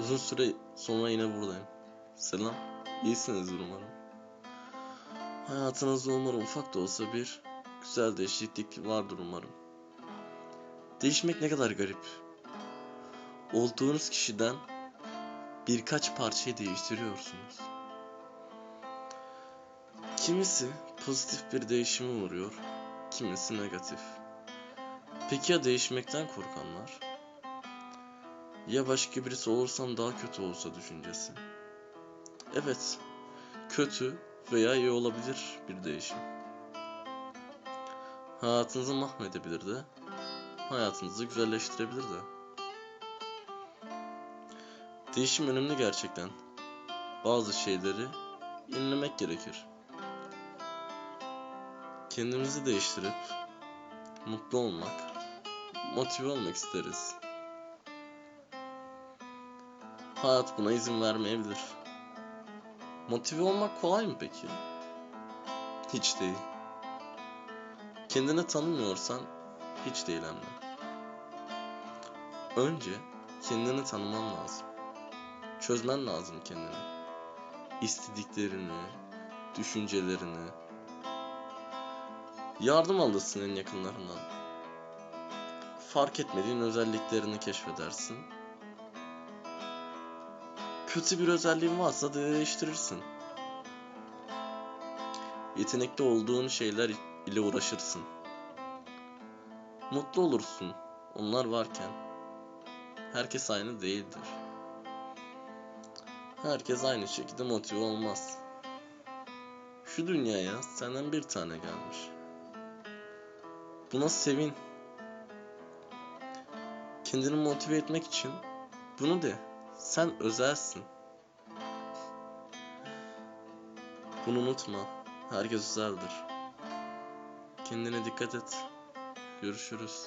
Uzun süre sonra yine buradayım. Selam. İyisinizdir umarım. Hayatınızda umarım ufak da olsa bir güzel değişiklik vardır umarım. Değişmek ne kadar garip. Olduğunuz kişiden birkaç parçayı değiştiriyorsunuz. Kimisi pozitif bir değişime uğruyor, kimisi negatif. Peki ya değişmekten korkanlar? Ya başka birisi olursam daha kötü olsa düşüncesi. Evet, kötü veya iyi olabilir bir değişim. Hayatınızı mahvedebilir de, hayatınızı güzelleştirebilir de. Değişim önemli gerçekten. Bazı şeyleri yenilemek gerekir. Kendimizi değiştirip mutlu olmak, motive olmak isteriz. Hayat buna izin vermeyebilir. Motive olmak kolay mı peki? Hiç değil. Kendini tanımıyorsan hiç değil hem de. Önce kendini tanıman lazım. Çözmen lazım kendini. İstediklerini, düşüncelerini. Yardım alırsın en yakınlarından. Fark etmediğin özelliklerini keşfedersin. Kötü bir özelliğin varsa değiştirirsin. Yetenekli olduğun şeyler ile uğraşırsın. Mutlu olursun onlar varken. Herkes aynı değildir. Herkes aynı şekilde motive olmaz. Şu dünyaya senden bir tane gelmiş. Buna sevin. Kendini motive etmek için bunu de. Sen özelsin. Bunu unutma. Herkes özeldir. Kendine dikkat et. Görüşürüz.